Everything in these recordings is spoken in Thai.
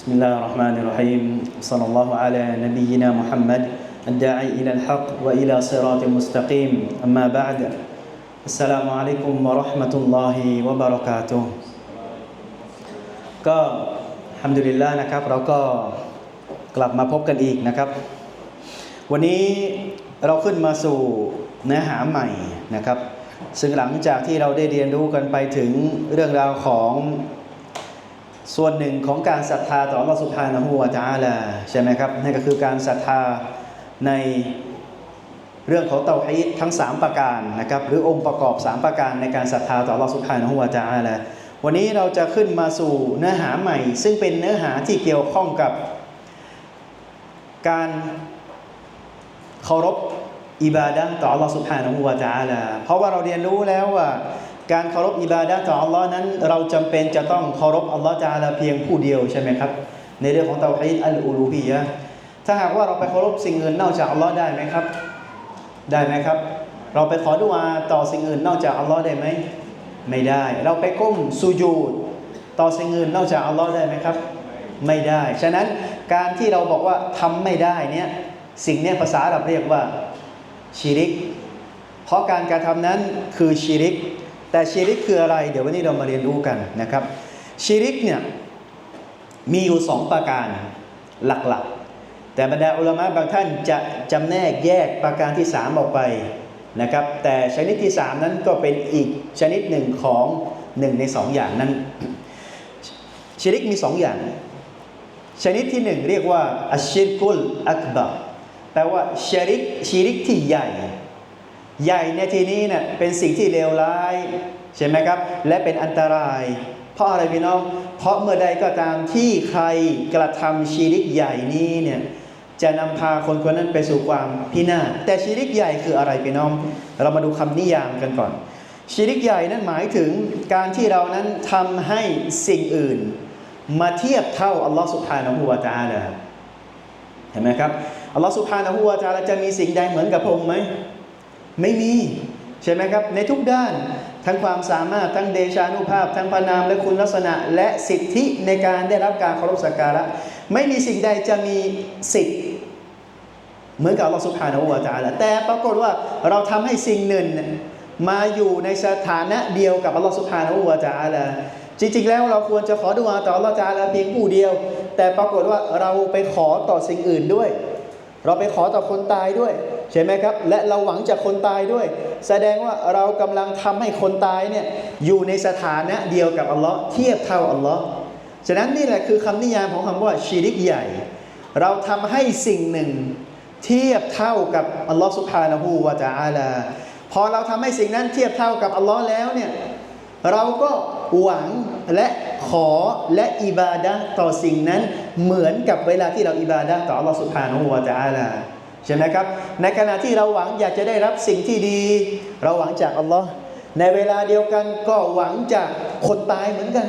بسم الله الرحمن الرحيم صلى الله على نبينا محمد الداعي إلى الحق وإلى صراط مستقيم أما بعد السلام عليكم ورحمة الله وبركاته ก็ฮัมดุลิลละนะครับ เราก็กลับมาพบกันอีกนะครับ วันนี้เราขึ้นมาสู่เนื้อหาใหม่นะครับ ซึ่งหลังจากที่เราได้เรียนรู้กันไปถึงเรื่องราวของ ส่วนหนึ่งของการศรัทธาต่อ Allah Subhanahu wa Taala ใช่ไหมครับนั่นก็คือการศรัทธาในเรื่องของเตาฮีดทั้ง 3 ประการนะครับหรือองค์ประกอบ 3 ประการในการศรัทธาต่อ Allah Subhanahu wa Taala วันนี้เราจะขึ้นมาสู่เนื้อหาใหม่ ซึ่งเป็นเนื้อหาที่เกี่ยวข้องกับ การเคารพอิบาดะต่อ Allah Subhanahu wa Taala เพราะว่าเราเรียนรู้แล้วว่า การเคารพอิบาดะต่อ Allah นั้น เราจำเป็นจะต้องเคารพ Allah Taala เพียงผู้เดียวใช่ไหมครับ ในเรื่องของเตาฮีดอัลอูลูฮียะถ้าหากว่าเราไปเคารพสิ่งอื่นนอกจาก Allah ได้ไหมครับ ได้ไหมครับ เราไปขอดุอาต่อสิ่งอื่นนอกจาก Allah ได้ไหมไม่ได้ เราไปก้มสุญูดต่อสิ่งอื่นนอกจาก Allah ได้ไหมครับ ไม่ได้ ฉะนั้นการที่เราบอกว่าทำไม่ได้เนี่ยสิ่งเนี้ยภาษาเราเรียกว่าชิริก เพราะการการทำนั้นคือชิริก แต่ชิริกคืออะไร เดี๋ยววันนี้เรามาเรียนรู้กันนะครับชิริกเนี่ยมีอยู่สองประการหลักๆ แต่บรรดาอุลามะบางท่านจะจำแนกแยกประการที่สามออกไปนะครับ แต่ชนิดที่สามนั้นก็เป็นอีกชนิดหนึ่งของหนึ่งในสองอย่างนั้นชิริกมีสองอย่าง ชนิดที่หนึ่งเรียกว่าอัชชิรกุลอักบะแปลว่าชริกชิริกที่ใหญ่ ใหญ่ในที่นี้เนะ่ยเป็นสิ่งที่เลวร้ายใช่ไหมครับ และเป็นอันตราย เพราะอะไรพี่น้อง เพราะเมื่อใดก็ตามที่ใครกระทำชีริกใหญ่นี้เนี่ยจะนำพาคนคนนั้นไปสู่ความพินาศแต่ชีริกใหญ่คืออะไรพี่น้อง เรามาดูคำนิยามกันก่อนชีริกใหญ่นั้นหมายถึงการที่เรานั้นทำให้สิ่งอื่น มาเทียบเท่าอัลลอฮฺสุบฮานะฮูวาตาลาเห็นไหมครับอัลลอฮฺสุบฮานะฮูวาตาลาจะมีสิ่งใดเหมือนกับพระองค์ไหม ไม่มี ใช่ไหมครับ ในทุกด้านทั้งความสามารถทั้งเดชานุภาพ ทั้งพระนามและคุณลักษณะและสิทธิในการได้รับการเคารพสักการะ ไม่มีสิ่งใดจะมีสิทธิ์เหมือนกับอัลลอฮฺสุบฮานุวาตาลาแต่ปรากฏว่าเราทำให้สิ่งหนึ่งมาอยู่ในสถานะเดียวกับอัลลอฮฺสุบฮานุวาตาลาจริงๆแล้วเราควรจะขอดุอาต่ออัลลอฮฺจาลาเพียงผู้เดียว แต่ปรากฏว่าเราไปขอต่อสิ่งอื่นด้วย เราไปขอต่อคนตายด้วย ใช่ไหมครับ และเราหวังจากคนตายด้วย แสดงว่าเรากำลังทำให้คนตายเนี่ยอยู่ในสถานะเดียวกับอัลลอฮ์เทียบเท่าอัลลอฮ์ฉะนั้นนี่แหละคือคำนิยามของคำว่าชีริกใหญ่ เราทำให้สิ่งหนึ่ง เทียบเท่ากับอัลลอฮ์สุบฮานะฮูวาตาอาลาพอเราทำให้สิ่งนั้นเทียบเท่ากับอัลลอฮ์แล้วเนี่ยเราก็หวังและขอและอิบาดะต่อสิ่งนั้นเหมือนกับเวลาที่เราอิบาดะต่ออัลลอฮฺสุบฮานาหูวาตาลา ใช่ไหมครับ ในขณะที่เราหวังอยากจะได้รับสิ่งที่ดี เราหวังจากอัลลอฮ์ในเวลาเดียวกันก็หวังจากคนตายเหมือนกัน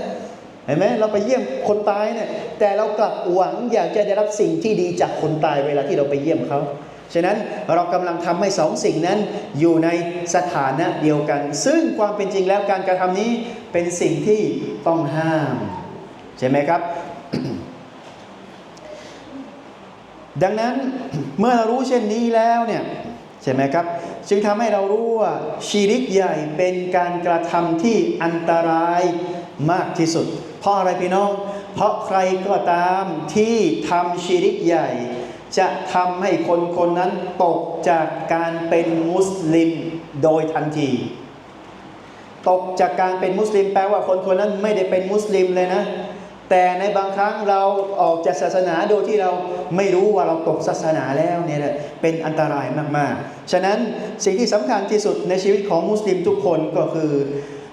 เห็นไหมเราไปเยี่ยมคนตายเนี่ยแต่เรากลับหวังอยากจะได้รับสิ่งที่ดีจากคนตายเวลาที่เราไปเยี่ยมเขาฉะนั้นเรากำลังทำให้สองสิ่งนั้นอยู่ในสถานะเดียวกัน ซึ่งความเป็นจริงแล้วการกระทำนี้เป็นสิ่งที่ต้องห้าม ใช่ไหมครับ ดังนั้นเมื่อเรารู้เช่นนี้แล้วเนี่ยใช่ไหมครับ จึงทำให้เรารู้ว่าชีริกใหญ่เป็นการกระทำที่อันตรายมากที่สุด เพราะอะไรพี่น้อง เพราะใครก็ตามที่ทำชีริกใหญ่ จะทำให้คนคนนั้นตกจากการเป็นมุสลิมโดยทันที ตกจากการเป็นมุสลิมแปลว่าคนคนนั้นไม่ได้เป็นมุสลิมเลยนะ แต่ในบางครั้งเราออกจากศาสนาโดยที่เราไม่รู้ว่าเราตกศาสนาแล้วเนี่ยเป็นอันตรายมากๆ ฉะนั้นสิ่งที่สำคัญที่สุดในชีวิตของมุสลิมทุกคนก็คือ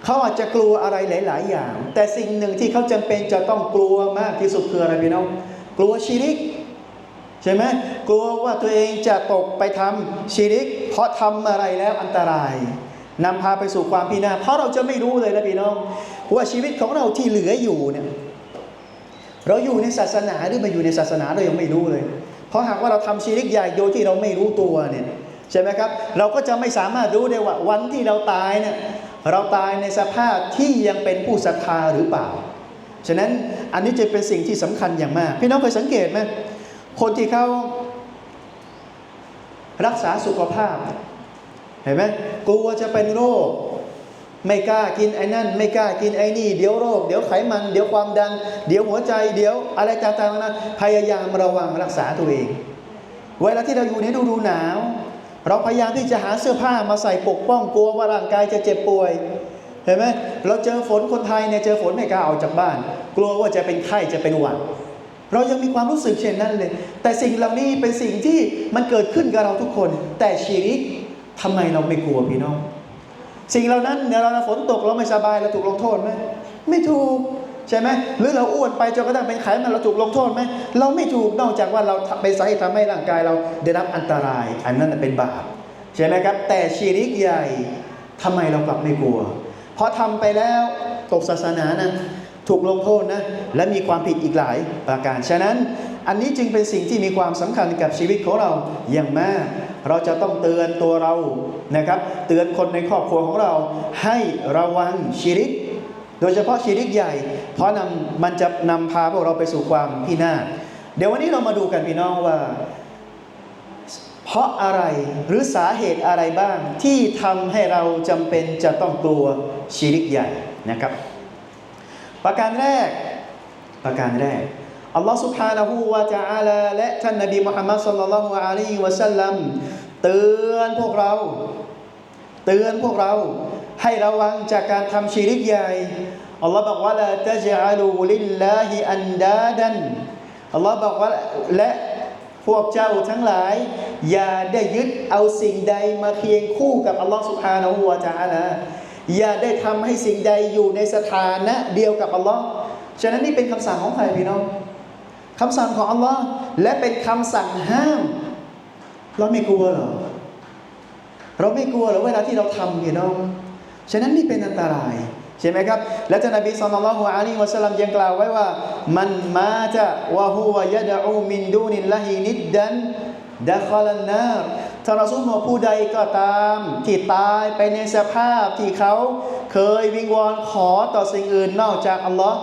เขาอาจจะกลัวอะไรหลาย ๆ อย่าง แต่สิ่งหนึ่งที่เขาจำเป็นจะต้องกลัวมากที่สุดคืออะไรพี่น้องกลัวชีริกใช่ไหมกลัวว่าตัวเองจะตกไปทำชีริก เพราะทำอะไรแล้วอันตรายนำพาไปสู่ความพินาศเพราะเราจะไม่รู้เลยนะพี่น้อง ว่าชีวิตของเราที่เหลืออยู่เนี่ย เราอยู่ในศาสนาหรือไม่อยู่ในศาสนาเรายังไม่รู้เลย เพราะหากว่าเราทำชีริกใหญ่โดยที่เราไม่รู้ตัวเนี่ยใช่ไหมครับ เราก็จะไม่สามารถรู้ได้ว่าวันที่เราตายเนี่ยเราตายในสภาพที่ยังเป็นผู้ศรัทธาหรือเปล่า ฉะนั้นอันนี้จะเป็นสิ่งที่สำคัญอย่างมาก พี่น้องเคยสังเกตไหมคนที่เขารักษาสุขภาพเห็นไหมกลัวจะเป็นโรค ไม่กล้ากินไอ้นั่น ไม่กล้ากินไอ้นี่ เดี๋ยวโรค เดี๋ยวไขมัน เดี๋ยวความดัน เดี๋ยวหัวใจ เดี๋ยวอะไรต่างๆนะพยายามระวังรักษาตัวเอง เวลาที่เราอยู่ในฤดูหนาว เราพยายามที่จะหาเสื้อผ้ามาใส่ปกป้องกลัวว่าร่างกายจะเจ็บป่วย เห็นไหมเราเจอฝนคนไทยเนี่ยเจอฝนไม่กล้าออกจากบ้าน กลัวว่าจะเป็นไข้จะเป็นหวัดเรายังมีความรู้สึกเช่นนั้นเลย แต่สิ่งเหล่านี้เป็นสิ่งที่มันเกิดขึ้นกับเราทุกคน แต่ชีริกทำไมเราไม่กลัวพี่น้อง สิ่งเหล่านั้นเนี่ยเราฝนตกเราไม่สบายเราถูกลงโทษไหมไม่ถูกใช่ไหมหรือเราอ้วนไปจนกระทั่งเป็นไขมันเราถูกลงโทษไหมเราไม่ถูกนอกจากว่าเราเป็นสาเหตุทำให้ร่างกายเราได้รับอันตราย อันนั้นเป็นบาปใช่ไหมครับ แต่ชีริกใหญ่ทำไมเรากลับไม่กลัว เพราะทำไปแล้วตกศาสนานะถูกลงโทษนะและมีความผิดอีกหลายประการฉะนั้น อันนี้จึงเป็นสิ่งที่มีความสำคัญกับชีวิตของเราอย่างมาก เราจะต้องเตือนตัวเรานะครับ เตือนคนในครอบครัวของเราให้ระวังชีริก โดยเฉพาะชีริกใหญ่ เพราะนำมันจะนำพาพวกเราไปสู่ความพินาศเดี๋ยววันนี้เรามาดูกันพี่น้องว่า เพราะอะไรหรือสาเหตุอะไรบ้างที่ทำให้เราจำเป็นจะต้องกลัวชีริกใหญ่นะครับ ประการแรกประการแรก อัลลอฮ์ سبحانه และ تعالى และท่านนบีมุฮัมมัดสัลลัลลอฮุอะลัยฮิวะสัลลัมเตือนพวกเรา เตือนพวกเราให้ระวังจากการทำชีริกใหญ่ อัลลอฮ์บอกว่าละตะจัลูลิลลาฮิอันดาดัน อัลลอฮ์บอกว่าและพวกเจ้าทั้งหลาย อย่าได้ยึดเอาสิ่งใดมาเคียงคู่กับอัลลอฮ์ سبحانه และ تعالى อย่าได้ทำให้สิ่งใดอยู่ในสถานะเดียวกับอัลลอฮ์ฉะนั้นนี่เป็นคำสั่งของใครพี่น้อง คำสั่งของอัลลอฮ์และเป็นคำสั่งห้าม เราไม่กลัวหรอ เราไม่กลัวหรอเวลาที่เราทำพี่น้อง ฉะนั้นนี่เป็นอันตราย ใช่ไหมครับ และท่านนบีศ็อลลัลลอฮุอะลัยฮิวะสัลลัมยังกล่าวไว้ว่า มันมาจะวะฮุวะยะดะอูมินดูนิลลาฮินิดดันดะคอลันนารท่านรอซูลบอกผู้ใดก็ตาม ที่ตายไปในสภาพที่เขา เคยวิงวอนขอต่อสิ่งอื่นนอกจากอัลลอฮ์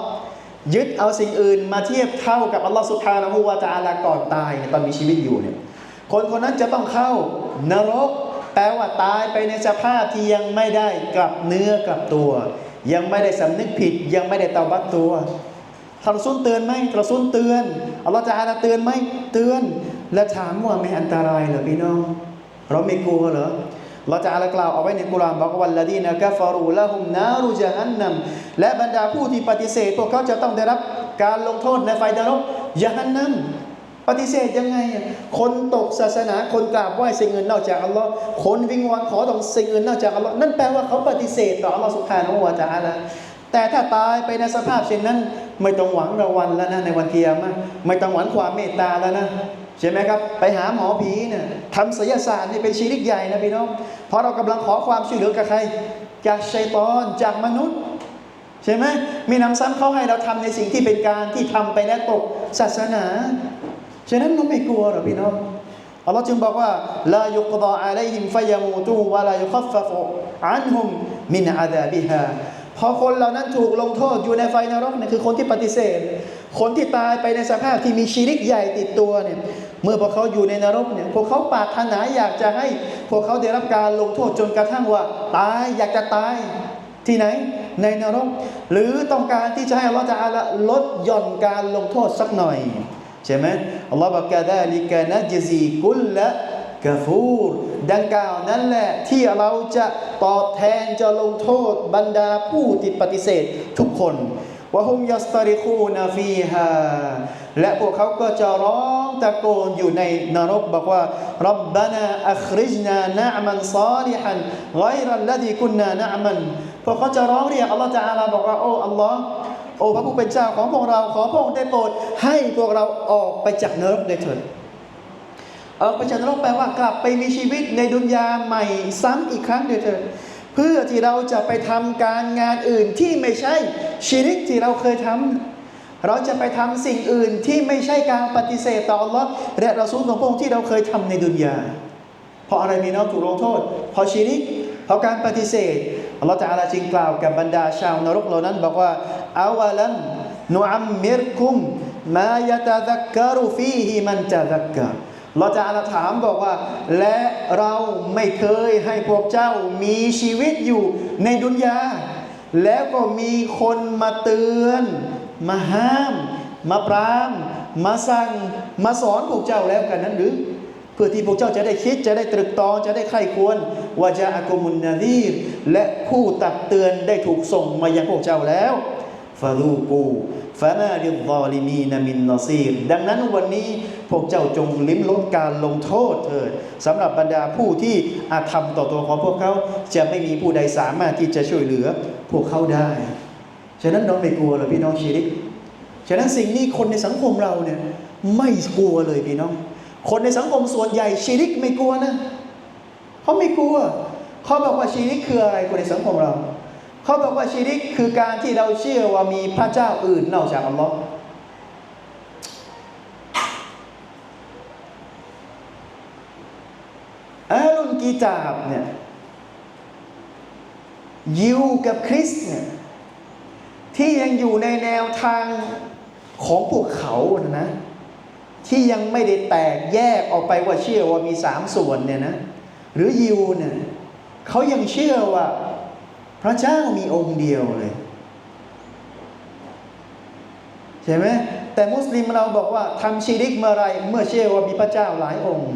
ยึดเอาสิ่งอื่นมาเทียบเท่ากับอัลลอฮ์สุบฮานะฮูวะตะอาลาก่อนตายเนี่ยตอนมีชีวิตอยู่เนี่ยคนคนนั้นจะต้องเข้านรก แปลว่าตายไปในสภาพที่ยังไม่ได้กลับเนื้อกลับตัว ยังไม่ได้สำนึกผิด ยังไม่ได้เตาบัตตัวท่านรอซูลเตือนไหมท่านรอซูลเตือนอัลลอฮฺจะอาลาเตือนไหมเตือน และถามว่าไม่อันตรายเหรอพี่น้อง เราไม่กลัวเหรอ เราจะอาลากล่าวเอาไว้ในกุรานบอกว่าวันละดีนะกาฟารูละหุมนารุจาฮันนัมและบรรดาผู้ที่ปฏิเสธ พวกเขาจะต้องได้รับการลงโทษในไฟนรกยะฮันนัมปฏิเสธยังไงอะคนตกศาสนาคนกราบไหว้สิ่งอื่นนอกจากอัลลอฮ์คนวิงวอนขอต่อสิ่งอื่นนอกจากอัลลอฮ์นั่นแปลว่าเขาปฏิเสธต่ออัลลอฮ์สุบฮานะฮูวะตะอาลาแต่ถ้าตายไปในสภาพเช่นนั้น ไม่ต้องหวังรางวัลแล้วนะในวันเกียรติไม่ต้องหวังความเมตตาแล้วนะ ใช่ไหมครับ ไปหาหมอผีเนี่ยทำศิลศาสตร์นี่เป็นชีริกใหญ่นะพี่น้องเพราะเรากำลังขอความช่วยเหลือกับใคร จากชัยตอนจากมนุษย์ ใช่ไหมมีน้ำซ้ำเขาให้เราทำในสิ่งที่เป็นการที่ทำไปแล้วตกศาสนา ฉะนั้นเราไม่กลัวหรอกพี่น้องอัลลอฮ์จึงบอกว่าลายุกดาอะลัยฮิมฟยามูตูวะลายุคัฟฟะฟุอันฮุมมินอาดาบิฮา พอคนเหล่านั้นถูกลงโทษอยู่ในไฟนรกเนี่ยคือคนที่ปฏิเสธ คนที่ตายไปในสภาพที่มีชีริกใหญ่ติดตัวเนี่ยเมื่อพวกเขาอยู่ในนรกเนี่ยพวกเขาปรารถนาอยากจะให้พวกเขาได้รับการลงโทษจนกระทั่งว่า ตายอยากจะตายที่ไหน ในนรก หรือต้องการที่จะให้อัลลอฮฺจะอาละลดหย่อนการลงโทษสักหน่อยใช่ไหมอัลลอฮฺบอกกาดาลิกานะจซีกุลละ กาฟูรดังกล่าวนั่นแหละที่เราจะตอบแทนจะลงโทษบรรดาผู้ที่ปฏิเสธทุกคนวะฮุมยัสตาริคูนาฟีฮาและพวกเขาก็จะร้องตะโกนอยู่ในนรกบอกว่ารับบานาอัคริจนานะมันซาลิฮันไกรัลลดีกุนนานะมันพวกเขาจะร้องเรียกอัลลอฮฺจะอาลาบอกว่าโอ้อัลลอฮ์โอ้พระผู้เป็นเจ้าของพวกเราขอพระองค์ได้โปรดให้พวกเราออกไปจากนรกได้เถิด ออกไปจากนรกแปลว่ากลับไปมีชีวิตในดุนยาใหม่ซ้ำอีกครั้งเดียวเถิดเพื่อที่เราจะไปทำการงานอื่นที่ไม่ใช่ชีริกที่เราเคยทำเราจะไปทำสิ่งอื่นที่ไม่ใช่การปฏิเสธต่ออัลลอฮ์และเราซูลของพระองค์ที่เราเคยทำในดุนยาเพราะอะไรมีน้องถูกลงโทษเพราะชีริกเพราะการปฏิเสธอัลลอฮฺจะอาลาจึงกล่าวกับบรรดาชาวนรกเหล่านั้น บอกว่าอาวะลัมนุอัมมิรคุมมายะตะซักกะรุฟีฮิมันจะซักกะ เราจะอาลาถามบอกว่า และเราไม่เคยให้พวกเจ้ามีชีวิตอยู่ในดุนยา แล้วก็มีคนมาเตือน มาห้าม มาปราม มาสั่ง มาสอนพวกเจ้าแล้วกันนั้นหรือ เพื่อที่พวกเจ้าจะได้คิดจะได้ตรึกตรองจะได้ใคร่ควรว่าจะอากุมุนนาดีและผู้ตักเตือนได้ถูกส่งมายังพวกเจ้าแล้ว ฟาลูกูฟานาดิลอลิมีนามินนอซีรดังนั้นวันนี้พวกเจ้าจงลิ้มรสการลงโทษเถิดสำหรับบรรดาผู้ที่อาธรรมต่อตัวของพวกเขาจะไม่มีผู้ใดสามารถที่จะช่วยเหลือพวกเขาได้ ฉะนั้นน้องไม่กลัวหรอพี่น้องชีริกฉะนั้นสิ่งนี้คนในสังคมเราเนี่ยไม่กลัวเลยพี่น้อง คนในสังคมส่วนใหญ่ชีริกไม่กลัวนะเขาไม่กลัวเขาบอกว่าชีริกคืออะไรคนในสังคมเรา เขาบอกว่าชีริกคือการที่เราเชื่อว่ามีพระเจ้าอื่นนอกจากอัลลอฮ์อาลุนกีตาบเนี่ยยิวกับคริสเนี่ยที่ยังอยู่ในแนวทางของพวกเขานะนะที่ยังไม่ได้แตกแยกออกไปว่าเชื่อว่ามีสามส่วนเนี่ยนะหรือยิวเนี่ยเขายังเชื่อว่า ระเจ้ามีองค์เดียวเลย ใช่ไหมแต่มุสลิมเราบอกว่าทำชีริกเมื่อไรเมื่อเชื่อว่ามีพระเจ้าหลายองค์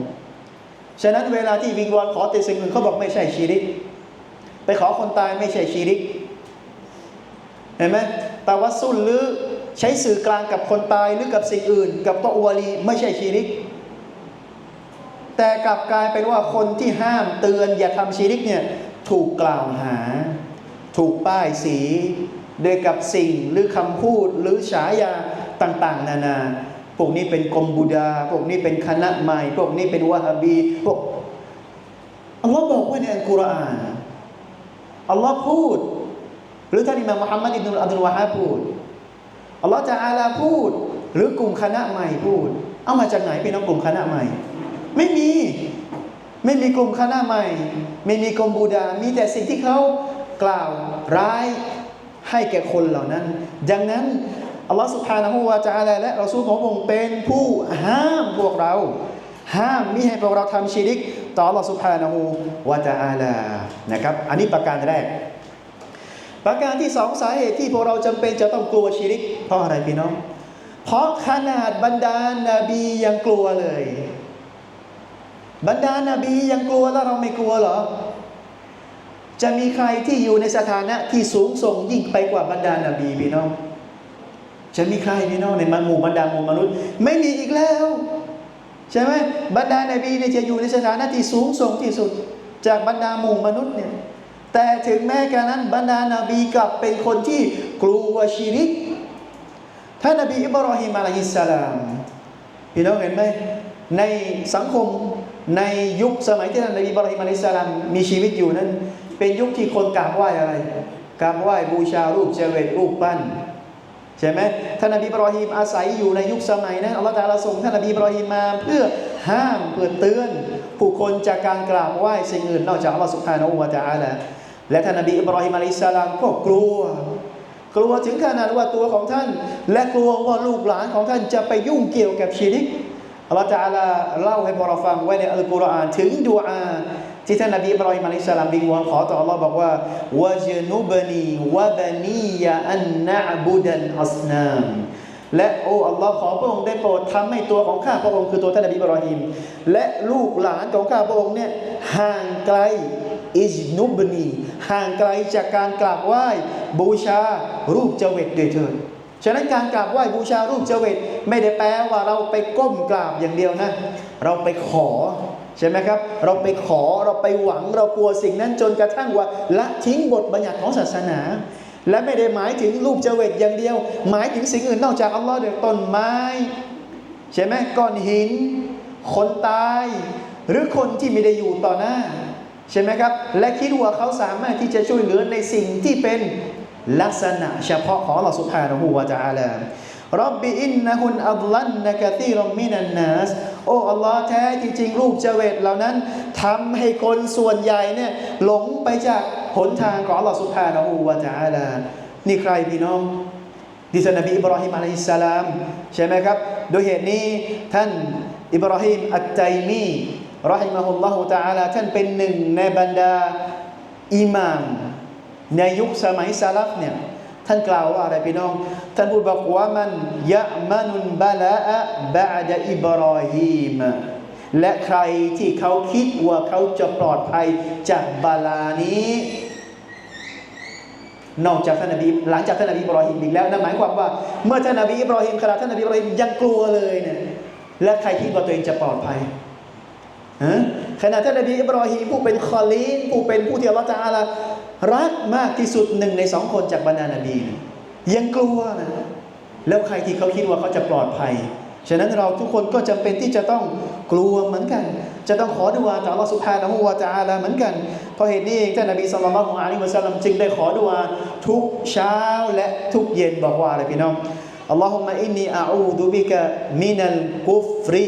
ฉะนั้นเวลาที่วิงวอนขอแต่สิ่งอื่นเขาบอกไม่ใช่ชีริก ไปขอคนตายไม่ใช่ชีริก เห็นไหมตาวัสซุลหรือใช้สื่อกลางกับคนตายหรือกับสิ่งอื่น กับตัวอวลีไม่ใช่ชีริก แต่กลับกลายเป็นว่าคนที่ห้ามเตือนอย่าทำชีริกเนี่ยถูกกล่าวหา ถูกป้ายสีโดยกับสิ่งหรือคำพูดหรือฉายาต่าง ๆ นานา พวกนี้เป็นกรมบูดา พวกนี้เป็นคณะใหม่ พวกนี้เป็นวะฮบี พวกอัลลอฮ์บอกไว้ในอัลกุรอานอัลลอฮ์พูด หรือท่านอิมามมุฮัมมัดอิบนุลอับดุลวะฮาพูดอัลลอฮ์จะอาลาพูด หรือกลุ่มคณะใหม่พูด เอามาจากไหนเป็นกลุ่มคณะใหม่ ไม่มี ไม่มีกลุ่มคณะใหม่ ไม่มีกลุ่มบูดา มีแต่สิ่งที่เขา กล่าวร้ายให้แก่คนเหล่านั้น ดังนั้นอัลลอฮ์สุบฮานะฮูวาจาลาและเราสู้ของพระองค์เป็นผู้ห้ามพวกเรา ห้ามมิให้พวกเราทำชีริก ต่ออัลลอฮ์สุบฮานะฮูวาจาลานะครับ อันนี้ประการแรก ประการที่สองสาเหตุที่พวกเราจำเป็นจะต้องกลัวชีริก เพราะอะไรพี่น้อง เพราะขนาดบรรดานาบียังกลัวเลย บรรดานาบียังกลัวแล้วเราไม่กลัวเหรอ จะมีใครที่อยู่ในสถานะที่สูงส่งยิ่งไปกว่าบรรดานาบีพี่น้อง จะมีใครพี่น้องในหมู่บรรดาหมู่มนุษย์ ไม่มีอีกแล้ว ใช่ไหมบรรดานาบีเนี่ยจะอยู่ในสถานะที่สูงส่งที่สุด จากบรรดาหมู่มนุษย์เนี่ยแต่ถึงแม้กระนั้นบรรดานาบีกลับเป็นคนที่กลัวชีริกท่านนบีอิบราฮิมอะลัยฮิสสลามพี่น้องเห็นไหมในสังคมในยุคสมัยที่ท่านนบีอิบราฮิมอะลัยฮิสสลามมีชีวิตอยู่นั้น เป็นยุคที่คนกราบไหว้อะไรกราบไหว้บูชารูปเจเวตรูปปั้นใช่ไหมท่านนบีบราฮิมอาศัยอยู่ในยุคสมัยนั้นอัลลอฮฺตะอาลาส่งท่านนบีบราฮิมมาเพื่อห้ามเพื่อเตือน ผู้คนจากการกราบไหว้สิ่งอื่นนอกจากอัลลอฮฺสุบฮานะฮูวะตะอาลาและท่านนบีอิบราฮิมอะลัยฮิสลามก็กลัว กลัวถึงขนาดว่าตัวของท่าน และกลัวว่าลูกหลานของท่านจะไปยุ่งเกี่ยวกับชีริกอัลลอฮฺตะอาลาเล่าให้พวกเราฟังไว้ในอัลกุรอานถึงดูอา ที่ท่านนบีบราฮิมอะลัยฮิสลามบิงวอนขอต่ออัลลอฮ์บอกว่าวะจนุบนีวะบนียะอันนะบุดันอัสนามและโอ้อัลลอฮ์ขอพระองค์ได้โปรดทำให้ตัวของข้าพระองค์คือตัวท่านนบีบราฮิมและลูกหลานของข้าพระองค์เนี่ยห่างไกลอิจนุบนีห่างไกลจากการกราบไหว้บูชารูปเจเวตด้วยเถิดฉะนั้นการกราบไหว้บูชารูปเจเวตไม่ได้แปลว่าเราไปก้มกราบอย่างเดียวนะ เราไปขอ ใช่ไหมครับ เราไปขอเราไปหวังเรากลัวสิ่งนั้นจนกระทั่งว่าละทิ้งบทบัญญัติของศาสนา และไม่ได้หมายถึงรูปเจเวตอย่างเดียว หมายถึงสิ่งอื่นนอกจากอัลลอฮ์เดียต้นไม้ ใช่ไหมก้อนหิน คนตาย หรือคนที่ไม่ได้อยู่ต่อหน้า ใช่ไหมครับ และคิดว่าเขาสามารถที่จะช่วยเหลือในสิ่งที่เป็นลักษณะเฉพาะของเราสุภาพหูวาจาลา รับบิอินนะฮุนอัลลันนะกะตีรอมมินันนัสโอ้อัลลอฮ์แท้จริงๆรูปเจเวตเหล่านั้นทำให้คนส่วนใหญ่เนี่ยหลงไปจากหนทางของเราสุภาพหูวาจาลานี่ใครพี่น้องที่ท่านนบีอิบราฮิมอะลัยฮิสสลามใช่ไหมครับ โดยเหตุนี้ท่านอิบราฮิมอัตไตมีรอฮิมะฮุลลอฮุตะอาลาท่านเป็นหนึ่งในบรรดาอิหม่ามในยุคสมัยซาลัฟเนี่ย ท่านกล่าวว่าอะไรพี่น้อง ท่านพูดบอกว่ามันยะมานุนบาลาอะบะดอิบราฮิมและใครที่เขาคิดว่าเขาจะปลอดภัยจากบาลานี้ นอกจากท่านนบีหลังจากท่านนบีอิบรอฮิมอีกแล้วนั่นหมายความว่า เมื่อท่านนบีอิบรอฮิมขณะท่านนบีอิบรอฮิมยังกลัวเลยเนี่ยและใครคิดว่าตัวเองจะปลอดภัยฮะขณะท่านนบีอิบรอฮิมผู้เป็นคอลีนผู้เป็นผู้ที่อัลลอฮฺตะอาลา รักมากที่สุดหนึ่งในสองคนจากบรรดานาบียังกลัวนะแล้วใครที่เขาคิดว่าเขาจะปลอดภัย ฉะนั้นเราทุกคนก็จำเป็นที่จะต้องกลัวเหมือนกัน จะต้องขอดุอาจากอัลลอฮฺสุบฮานะฮูวะตะอาลาเหมือนกัน เพราะเหตุนี้เองท่านนบีสุลต่านละฮ์อะลัยฮิวะสัลลัมจึงได้ขอดุอาทุกเช้าและทุกเย็นบอกว่าอะไรพี่น้องอัลลอฮุมะอินนีอาอูดุบิกะมินัลกุฟริ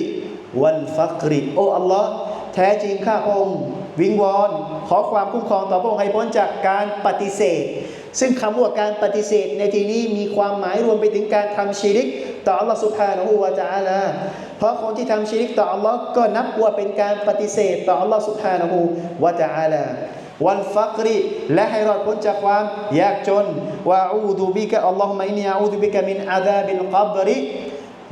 วัลฟักริโอ้อัลลอฮ์แท้จริงข้าพระองค์ วิงวอนขอความคุ้มครองต่อพระองค์ให้พ้นจากการปฏิเสธ ซึ่งคำว่าการปฏิเสธในที่นี้มีความหมายรวมไปถึงการทำชีริก ต่ออัลลอฮฺสุภาของอัวจาละเพราะคนที่ทำชีริกต่ออัลลอฮ์ก็นับว่าเป็นการปฏิเสธ ต่ออัลลอฮฺสุภาของอัจาละวันฟักรีและให้รอดพ้นจากความยากจนวะอูดูบิกะอัลลอฮุมะอินนีอูดูบิกะมินอาดาบิลกับริ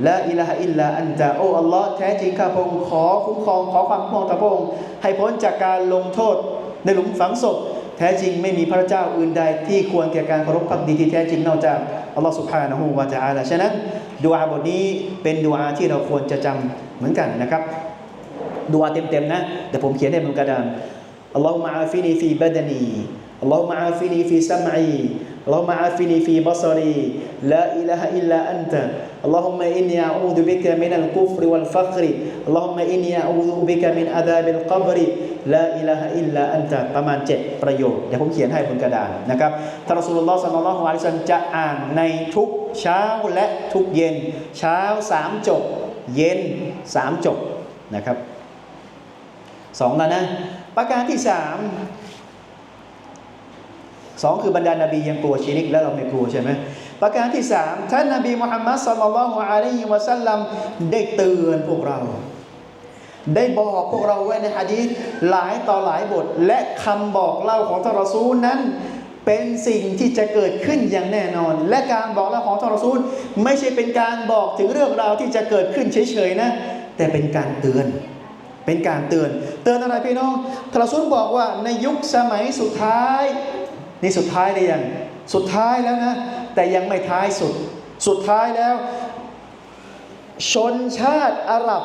ละอิลาฮะอิลลาอันตะโอ้อัลลอฮ์แท้จริงข้าพระองค์ขอคุ้มครองขอความคุ้มครองต่อพระองค์ให้พ้นจากการลงโทษในหลุมฝังศพ แท้จริงไม่มีพระเจ้าอื่นใดที่ควรแก่การเคารพพักดีที่แท้จริงนอกจากอัลลอฮ์สุบฮานะฮูวะตะอาลาฉะนั้นดูอาบทนี้เป็นดูอาที่เราควรจะจำเหมือนกันนะครับดูอาเต็มๆนะเดี๋ยวผมเขียนให้บนกระดานอัลลอฮุมะอาฟินีฟีบัดนีอัลลอฮุมะอาฟินีฟีซัมอี อัลลอฮุมะอาฟินีฟีบัศรีลาอิลาฮะอิลลาอันตะ اللهم إني أعوذ بك من الكفر والفقر اللهم إني أعوذ بك من عذاب القبر لا إله إلا أنت ประมาณ 7 ประโยค เดี๋ยวผมเขียนให้บนกระดานนะครับท่านรอสูลุลลอฮ์สัลลัลลอฮุอะลัยฮิวะซัลลัมจะอ่านในทุกเช้าและทุกเย็น เช้าสามจบ เย็นสามจบนะครับสองแล้วนะ ประการที่สาม สองคือบรรดานาบียังกลัวชิริกแล้วเราไม่กลัวใช่ไหมประการที่สามท่านนบีมุฮัมมัดสัลลัลลอฮุอะลัยฮิวะสัลลัมได้เตือนพวกเรา ได้บอกพวกเราไว้ในฮะดีษหลายต่อหลายบท และคำบอกเล่าของทารซูลนั้น เป็นสิ่งที่จะเกิดขึ้นอย่างแน่นอน และการบอกเล่าของทารซูล ไม่ใช่เป็นการบอกถึงเรื่องราวที่จะเกิดขึ้นเฉยๆนะ แต่เป็นการเตือนเป็นการเตือน เตือนอะไรพี่น้องทารซูลบอกว่าในยุคสมัยสุดท้าย นี่สุดท้ายเลยยังสุดท้ายแล้วนะ แต่ยังไม่ท้ายสุด สุดท้ายแล้ว ชนชาติอาหรับ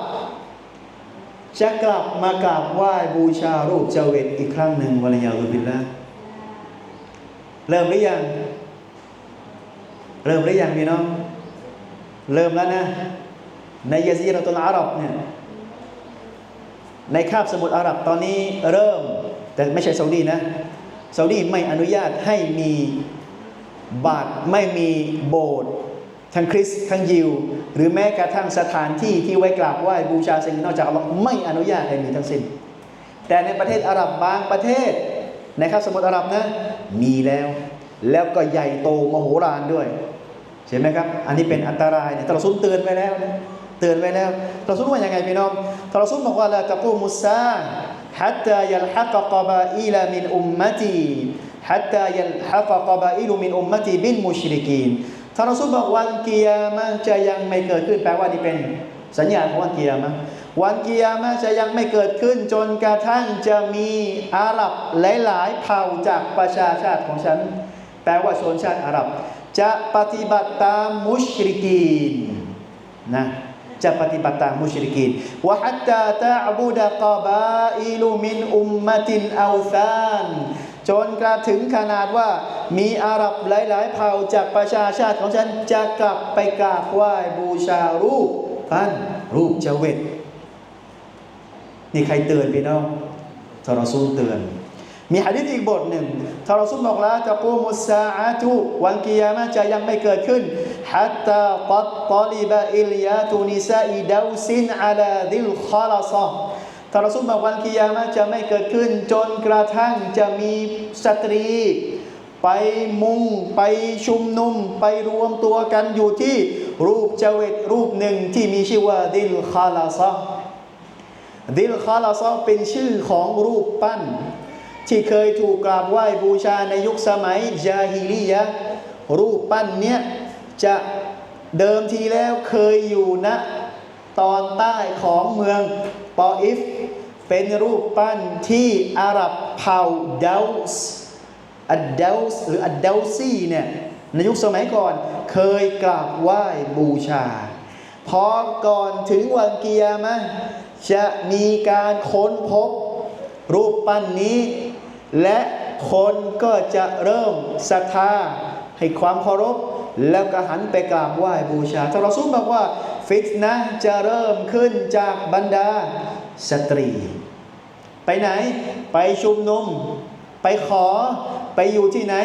จะกลับมากราบไหว้บูชารูปเจเวตอีกครั้งหนึ่งวะลัยยาตุบิลละเริ่มหรือยัง เริ่มหรือยังพี่น้องเริ่มแล้วนะ ในยาซีเราตุลอาหรับเนี่ยในคาบสมุทรอาหรับตอนนี้เริ่ม แต่ไม่ใช่ซาอุดีนะ ซาอุดีไม่อนุญาตให้มีบาทไม่มีโบสถ์ทั้งคริสต์ทั้งยิว หรือแม้กระทั่งสถานที่ที่ไว้กราบไหว้บูชาสิ่งนอกจากอัลลอฮ์ไม่อนุญาตให้มีทั้งสิ้น แต่ในประเทศอาหรับบางประเทศนะครับสมุทรอาหรับนะมีแล้ว แล้วก็ใหญ่โตมโหฬารด้วยใช่ไหมครับ อันนี้เป็นอันตรายเนี่ยตราซุนเตือนไว้แล้วนะเตือนไว้แล้วตราซุนว่ายังไงพี่น้องตราซุนบอกว่าละตะกูมุสซา حتى يلحق قبائل من أمتي حتى يلحق قبائل من أمتي بالمشركين ท่านรอซูลบอกวันกิยามะจะยังไม่เกิดขึ้นแปลว่านี่เป็นสัญญาณของวันกิยามะวันกิยามะจะยังไม่เกิดขึ้นจนกระทั่งจะมีอาหรับหลายๆเผ่าจากประชาชาติของฉัน แปลว่าชนชาติอาหรับ จะปฏิบัติตามมุชริกีนนะ จะปฏิบัติตามมุชริกีนวะฮัตตาตะบุดะกบาอิลุมินอุมมะตินอัลซานจนกระถึงขนาดว่ามีอาหรับหลาย ๆ เผ่าจากประชาชาติของฉันจะกลับไปกราบไหว้บูชารูปท่านรูปเจเวตนี่ใครเตือนพี่น้องทรอซูลเตือน มีหะดีษอีกบทหนึ่งทารอซูลบอกแล้วจะกูมุสาอะตุวันกิยามะจะยังไม่เกิดขึ้นฮัตตาตัตตลิบะอิลยาตุนิซาอิดาวซินอาลาดิลคอลาซอทารอซูลบอกวันกิยามะจะไม่เกิดขึ้น จนกระทั่งจะมีสตรี ไปมุงไปชุมนุม ไปรวมตัวกันอยู่ที่รูปเจวิตรูปหนึ่งที่มีชื่อว่าดิลคาลาซะดิลคาลาซะเป็นชื่อของรูปปั้น ที่เคยถูกกราบไหว้บูชาในยุคสมัยจาฮิลียะรูปปั้นเนี้ยจะเดิมทีแล้วเคยอยู่ณตอนใต้ของเมืองปออิฟ เป็นรูปปั้นที่อาหรับเผ่าเดาส์อัดเดาส์หรืออัดเดาซีเนี่ยในยุคสมัยก่อนเคยกราบไหว้บูชา พอก่อนถึงวันเกียร์มะจะมีการค้นพบ รูปปั้นนี้ และคนก็จะเริ่มศรัทธาให้ความเคารพ แล้วก็หันไปกราบไหว้บูชาท่านรอซูลบอกว่า ฟิตนะจะเริ่มขึ้นจากบรรดาสตรี ไปไหน ไปชุมนุม ไปขอ ไปอยู่ที่ไหน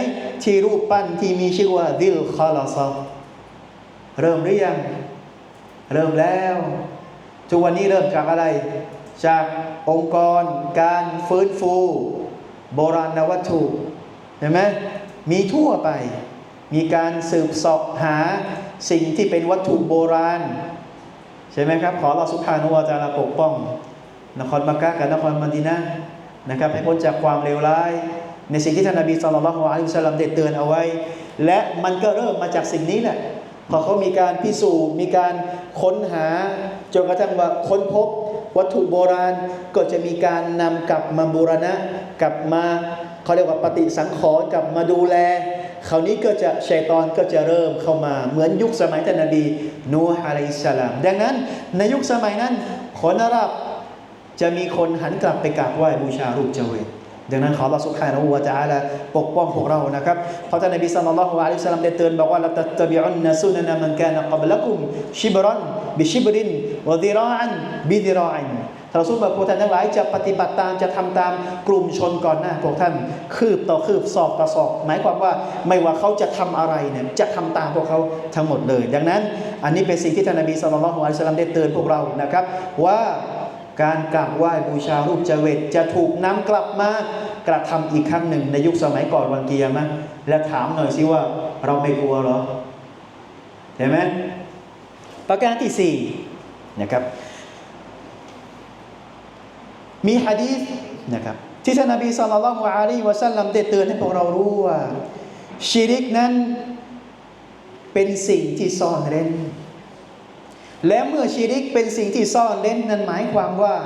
ที่รูปปั้นที่มีชื่อว่าดิลคอลาซอเริ่มหรือยัง เริ่มแล้วทุกวันนี้เริ่มจากอะไร จากองค์กรการฟื้นฟู โบราณวัตถุเห็นไหมมีทั่วไป มีการสืบสอบหาสิ่งที่เป็นวัตถุโบราณ ใช่ไหมครับ ขอเราสุภานุวาจาราปกป้อง นครมักกะกับนครมดีนะนะครับให้พ้นจากความเลวร้าย ในสิ่งที่ท่านนบีสุลต่านละฮ์อะลัยฮิสัลลัมได้เตือนเอาไว้ และมันก็เริ่มมาจากสิ่งนี้แหละพอเขามีการพิสูจน์มีการค้นหาจนกระทั่งว่าค้นพบ วัตถุโบราณก็จะมีการนำกลับมาบูรณะ กลับมาเขาเรียกว่าปฏิสังขรณ์กลับมาดูแลคราวนี้ก็จะชัยตอนก็จะเริ่มเข้ามาเหมือนยุคสมัยท่านนบีนูฮ์อะลัยฮิสสลาม ดังนั้นในยุคสมัยนั้นคนอาหรับจะมีคนหันกลับไปกราบไหว้บูชารูปเจเวต ดังนั้นขอเราสุภานะฮูวะตะอาลาปกป้องพวกเรานะครับเพราะท่านนบีสัลลัลลอฮุอะลัยฮิสัลลัมได้เตือนบอกว่าละตัตตะบิอุนนะซุนนะมันกานะกับละกุมชิบรันบิชิบรินวะดิราอันบิดิราอันท่านรอซูลบอกพวกท่านทั้งหลายจะปฏิบัติตามจะทำตามกลุ่มชนก่อนหน้าพวกท่าน คืบต่อคืบศอกต่อศอกหมายความว่าไม่ว่าเขาจะทำอะไรเนี่ยจะทำตามพวกเขาทั้งหมดเลย ดังนั้น อันนี้เป็นสิ่งที่ท่านนบีสัลลัลลอฮุอะลัยฮิวะสัลลัมได้เตือนพวกเรานะครับว่า การกราบไหว้บูชารูปเจเวตจะถูกนำกลับมากระทำอีกครั้งหนึ่งในยุคสมัยก่อนวันเกียร์มะและถามหน่อยสิว่าเราไม่กลัวเหรอเห็นไหมประการที่สี่นะครับ มีฮะดีษนะครับที่ท่านนบีสุลต่านละฮ์อะลัยฮิวะสัลลัมได้เตือนให้พวกเรารู้ว่า ชิริกนั้นเป็นสิ่งที่ซ่อนเร้น และเมื่อชีริกเป็นสิ่งที่ซ่อนเล่นนั้นหมายความว่า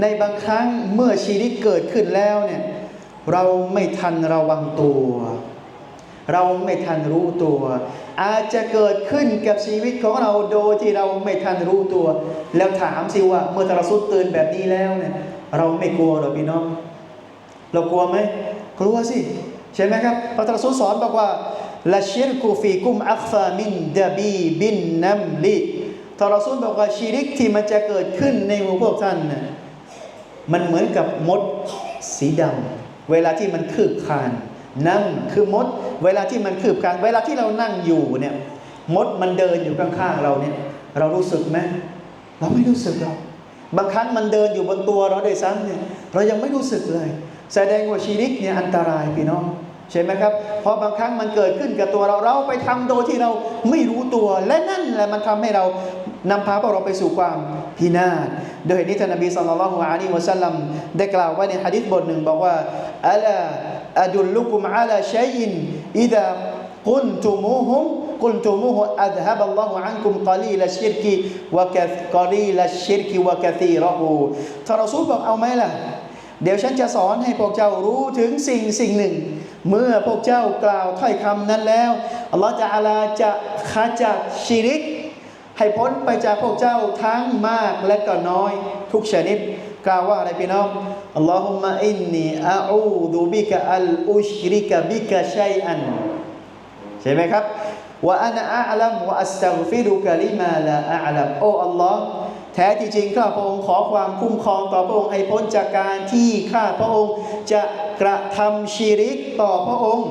ในบางครั้งเมื่อชีริกเกิดขึ้นแล้วเนี่ยเราไม่ทันระวังตัว เราไม่ทันรู้ตัว อาจจะเกิดขึ้นกับชีวิตของเราโดยที่เราไม่ทันรู้ตัว แล้วถามสิว่าเมื่อตรสุดตือนแบบนี้แล้วเนี่ยเราไม่กลัวหรอพี่น้อง เรากลัวไหมกลัวสิใช่ไหมครับพระตรัสุดสอนบอกว่าละชิรกุฟีกุมอัคฟามินดาบีบินนัมลี ทารซูลบอกว่าชีริกที่มันจะเกิดขึ้นในหมู่พวกท่านน่ะมันเหมือนกับมดสีดำเวลาที่มันคืบคาน นั่งคือมด เวลาที่มันคืบคาน เวลาที่เรานั่งอยู่เนี่ยมดมันเดินอยู่ข้างๆเราเนี่ย เรารู้สึกไหมเราไม่รู้สึกหรอกบางครั้งมันเดินอยู่บนตัวเราด้วยซ้ำเนี่ยเรายังไม่รู้สึกเลย แสดงว่าชีริกเนี่ยอันตรายพี่น้องใช่ไหมครับเพราะบางครั้งมันเกิดขึ้นกับตัวเราเราไปทำโดยที่เราไม่รู้ตัว และนั่นแหละมันทำให้เรา นำพาพวกเราไปสู่ความพินาศโดยเหตุนี้ท่านนบีสุลต่านละฮ์อะลัยฮิวะสัลลัมได้กล่าวไว้ในฮะดิษบทหนึ่งบอกว่าอัลาอัดุลลุกุมอาลาชัยอินอิดะกุนตุมูฮุมกุนตุมูฮุอัดฮะบัลลอฮุอันกุมกอลีลชิรกิวะกะกอลีลชิรกิวะกะซีรอฮูท่านรอซูลบอกเอาไหมล่ะ เดี๋ยวฉันจะสอนให้พวกเจ้ารู้ถึงสิ่งสิ่งหนึ่ง เมื่อพวกเจ้ากล่าวถ้อยคำนั้นแล้วอัลลอฮฺจะอาลาจะขจัดชิริก ให้พ้นไปจากพวกเจ้าทั้งมากและก็น้อย ทุกชนิด กล่าวว่าอะไรพี่น้องอัลลอฮุมะอินนีอาอูดูบิกะอัลอุชริกะบิกะชัยอันใช่ไหมครับว่าอันอัลลัมวะอัสตัฟิรุกะลิมาลาอัลลัมโอ้อัลลอฮ์แท้ที่จริงข้าพระองค์ขอความคุ้มครองต่อพระองค์ให้พ้นจากการที่ข้าพระองค์จะกระทำชีริกต่อพระองค์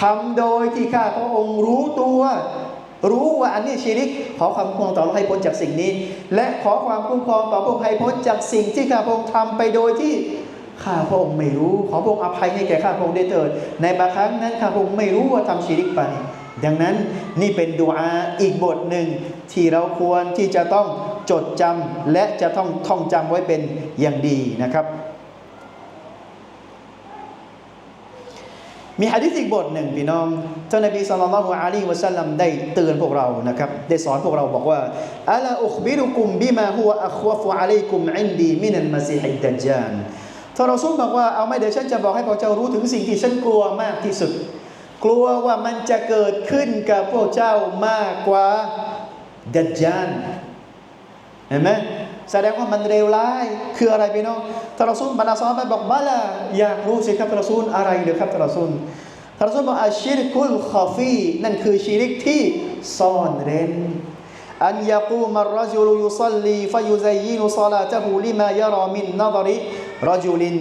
ทำโดยที่ข้าพระองค์รู้ตัว รู้ว่าอันนี้ชีริก ขอความคุ้มครองต่อเราให้พ้นจากสิ่งนี้ และขอความคุ้มครองต่อพระองค์ให้พ้นจากสิ่งที่ข้าพระองค์ทำไปโดยที่ข้าพระองค์ไม่รู้ ขอพระองค์อภัยให้แก่ข้าพระองค์ได้เถิด ในบางครั้งนั้นข้าพระองค์ไม่รู้ว่าทำชีริกไป ดังนั้นนี่เป็นดุอาอีกบทหนึ่งที่เราควรที่จะต้องจดจำและจะต้องท่องจำไว้เป็นอย่างดีนะครับ มีหะดีษอีกบทหนึ่งพี่น้องท่านนบีศ็อลลัลลอฮุอะลัยฮิวะซัลลัมได้เตือนพวกเรานะครับ ได้สอนพวกเราบอกว่าอัลาอุคบิรุกุมบิมาฮุวะอัควฟุอะลัยกุมอินดีมินัลมาซีฮิดดัจญาลท่านรอซูลบอกว่าเอาไม่เดี๋ยวฉันจะบอกให้พวกเจ้ารู้ถึงสิ่งที่ฉันกลัวมากที่สุด กลัวว่ามันจะเกิดขึ้นกับพวกเจ้ามากกว่าดัจญาลเห็นไหม แสดงว่ามันเร็วร้ายคืออะไรพี่น้องทารอซูลบรรดาซอฮาบะบอกบาลาอยากรู้สิครับทารอซูลอะไรเดี๋ยวครับทารอซูลทารอซูลบอกอาชิรกุลคอฟีนั่นคือชิริกที่ซ่อนเร้นอันยากูมัรจุลยุซัลลีฟยุซัยยินุซาลาตะฮูลิมายารอมินนาดริรจุลิน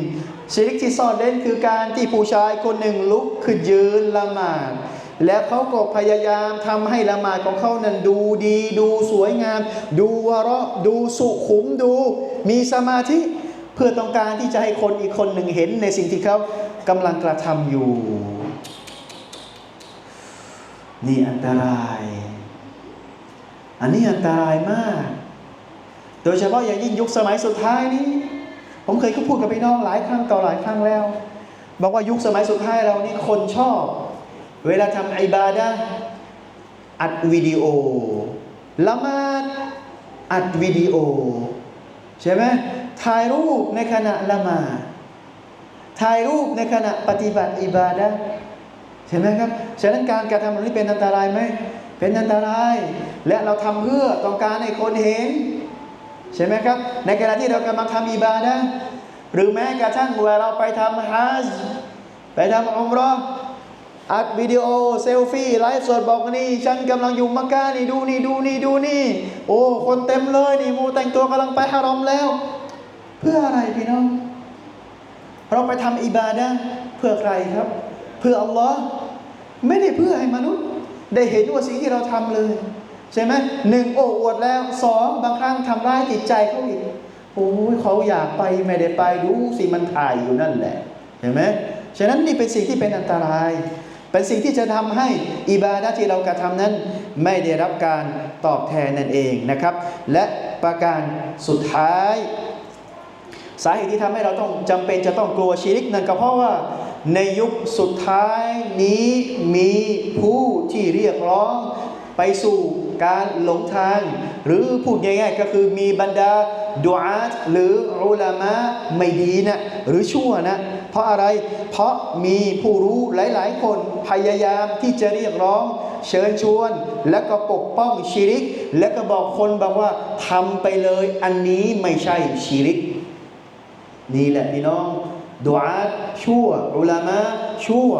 ชิริกที่ซ่อนเร้นคือการที่ผู้ชายคนหนึ่งลุกขึ้นยืนละหมาด และเขาก็พยายามทำให้ละหมาดของเขานั้นดูดี ดูสวยงาม ดูวะร์ดูสุขุมดู มีสมาธิเพื่อต้องการที่จะให้คนอีกคนหนึ่งเห็นในสิ่งที่เขากำลังกระทำอยู่ นี่อันตราย อันนี้อันตรายมาก โดยเฉพาะอย่างยิ่งยุคสมัยสุดท้ายนี้ ผมเคยก็พูดกับพี่น้องหลายครั้งต่อหลายครั้งแล้ว บอกว่ายุคสมัยสุดท้ายเรานี่คนชอบ เวลาทำอิบาดะอัดวิดีโอละมาดอัดวิดีโอ ใช่ไหมถ่ายรูปในขณะละมาดถ่ายรูปในขณะปฏิบัติอิบาดะใช่ไหมครับฉะนั้นการกระทำแบบนี้เป็นอันตรายไหมเป็นอันตราย และเราทำเพื่อต้องการให้คนเห็น ใช่ไหมครับ ในขณะที่เรากำลังทำอิบาดะห์หรือแม้กระทั่งเวลาเราไปทำฮัจไปทำอุมราะห์ อัดวิดีโอเซลฟี่ไลฟ์สดบอกนี่ฉันกำลังอยู่มักกะนี่ดูนี่ดูนี่ดูนี่ โอ้คนเต็มเลยนี่มูแต่งตัวกำลังไปฮารอมแล้ว เพื่ออะไรพี่น้อง เราไปทำอิบาดะเพื่อใครครับ เพื่ออัลลอฮ์ไม่ได้เพื่อให้มนุษย์ ได้เห็นว่าสิ่งที่เราทำเลย ใช่ไหมหนึ่งโอ้อวดแล้วสองบางครั้งทำร้ายจิตใจเขาอีกโอ้ยเขาอยากไปไม่ได้ไปดูสิมันถ่ายอยู่นั่นแหละเห็นไหมฉะนั้นนี่เป็นสิ่งที่เป็นอันตราย เป็นสิ่งที่จะทำให้อิบาดะที่เรากระทำนั้น ไม่ได้รับการตอบแทนนั่นเองนะครับ และประการสุดท้าย สาเหตุที่ทำให้เราต้องจำเป็นจะต้องกลัวชีริกนั่นก็เพราะว่าในยุคสุดท้ายนี้มีผู้ที่เรียกร้องไปสู่การหลงทาง หรือพูดง่ายๆก็คือมีบรรดาดูอาตหรืออุลามะไม่ดีนะหรือชั่วนะ เพราะอะไร เพราะมีผู้รู้หลายๆ คนพยายามที่จะเรียกร้อง เชิญชวน และก็ปกป้องชีริก และก็บอกคนบอกว่าทำไปเลยอันนี้ไม่ใช่ชีริก นี่แหละพี่น้องดูอาชั่วอุลามะชั่ว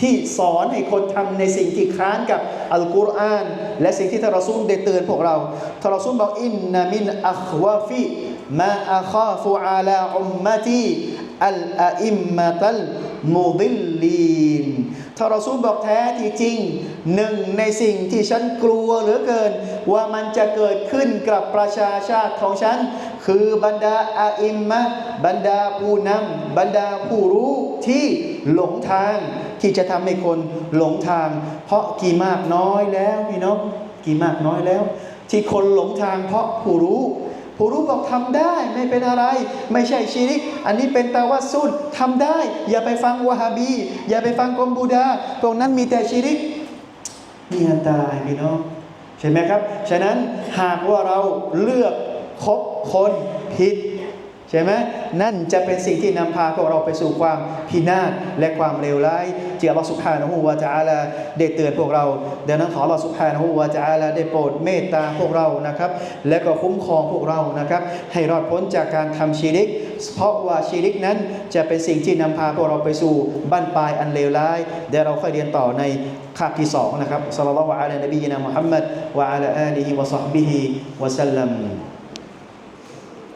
ที่สอนให้คนทำในสิ่งที่ค้านกับอัลกุรอาน และสิ่งที่ทารซูลได้เตือนพวกเราทารซูลบอกอินนามินอัควาฟิ มาอาคาฟุอาลาอุมมะตีอัลอาอิมมะตัลมุดิลลีนทารอซูบอกแท้ที่จริงหนึ่งในสิ่งที่ฉันกลัวเหลือเกิน ว่ามันจะเกิดขึ้นกับประชาชาติของฉัน คือบรรดาอาอิมมะบรรดาผู้นำบรรดาผู้รู้ที่หลงทาง ที่จะทำให้คนหลงทาง เพราะกี่มากน้อยแล้วพี่น้องกี่มากน้อยแล้ว ที่คนหลงทางเพราะผู้รู้ ผู้รู้บอกทำได้ไม่เป็นอะไร ไม่ใช่ชีริก อันนี้เป็นตาวัสซุนทำได้ อย่าไปฟังวะฮาบี อย่าไปฟังกอมบูดา ตรงนั้นมีแต่ชีริกนี่อันตรายพี่น้องใช่ไหมครับ ฉะนั้นหากว่าเราเลือกคบคนผิด ใช่ไหมนั่นจะเป็นสิ่งที่นำพาพวกเราไปสู่ความพินาศและความเลวร้ายที่อัลลอสุบานะฮูวาจาลาได้เตือนพวกเราเดังนั้นขออัลอสุบฮานะฮูวาจาลาได้โปรดเมตตาพวกเรานะครับ และก็คุ้มครองพวกเรานะครับ ให้รอดพ้นจากการทำชีริก เพราะว่าชีริกนั้นจะเป็นสิ่งที่นำพาพวกเราไปสู่บ้านปลายอันเลวร้ายเดี๋ยวเราค่อยเรียนต่อในคาบที่สองนะครับสัลลัลลอฮุอะลัยนบีนะมุฮัมมัดวะอะลาอาลีฮิวะซอฮบิฮิวะสัลลัม